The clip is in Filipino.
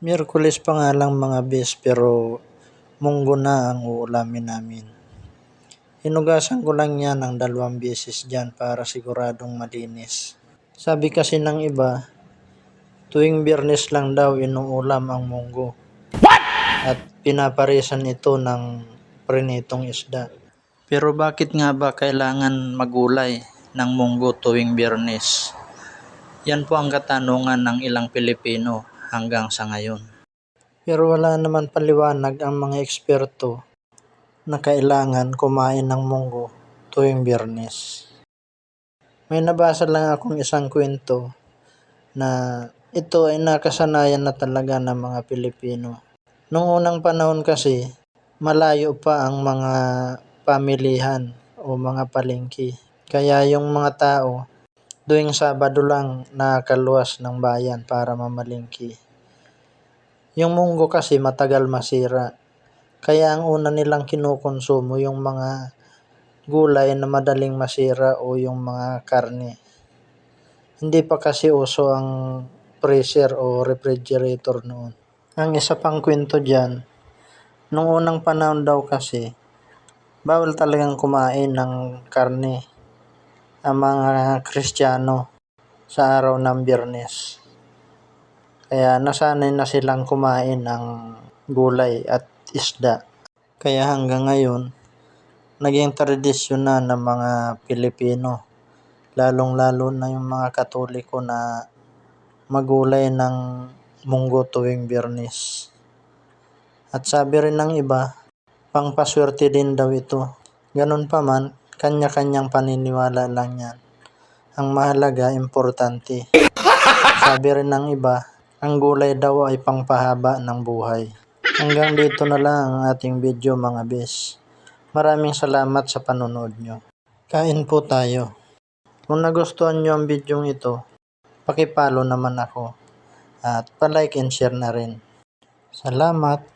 Miyerkules pa nga lang mga bes pero munggo na ang uulamin namin. Hinugasan ko lang yan ng dalawang beses dyan para siguradong malinis. Sabi kasi ng iba, tuwing biyernes lang daw inuulam ang munggo. At pinaparisan ito ng prinitong isda. Pero bakit nga ba kailangan magulay ng munggo tuwing biyernes? Yan po ang katanungan ng ilang Pilipino hanggang sa ngayon. Pero wala naman paliwanag ang mga eksperto na kailangan kumain ng munggo tuwing biyernes. May nabasa lang akong isang kwento na ito ay nakasanayan na talaga ng mga Pilipino. Noong unang panahon kasi, malayo pa ang mga pamilihan o mga palengke. Kaya yung mga tao, tuwing Sabado lang nakakaluwas ng bayan para mamalingki. Yung munggo kasi matagal masira. Kaya ang una nilang kinukonsumo yung mga gulay na madaling masira o yung mga karne. Hindi pa kasi uso ang freezer o refrigerator noon. Ang isa pang kwento dyan, nung unang panahon daw kasi, bawal talagang kumain ng karne ang mga Kristiyano sa araw ng biyernes. Kaya nasanay na silang kumain ng gulay at isda. Kaya hanggang ngayon, naging tradisyon na ng mga Pilipino, lalong-lalo na yung mga Katoliko na magulay ng munggo tuwing biyernes. At sabi rin ng iba, pangpaswerte din daw ito. Ganun pa man, kanya-kanyang paniniwala lang yan. Ang mahalaga, importante. Sabi rin ng iba, ang gulay daw ay pangpahaba ng buhay. Hanggang dito na lang ang ating video mga bes. Maraming salamat sa panonood nyo. Kain po tayo. Kung nagustuhan nyo ang video ito, pakipalo naman ako. At palike and share na rin. Salamat!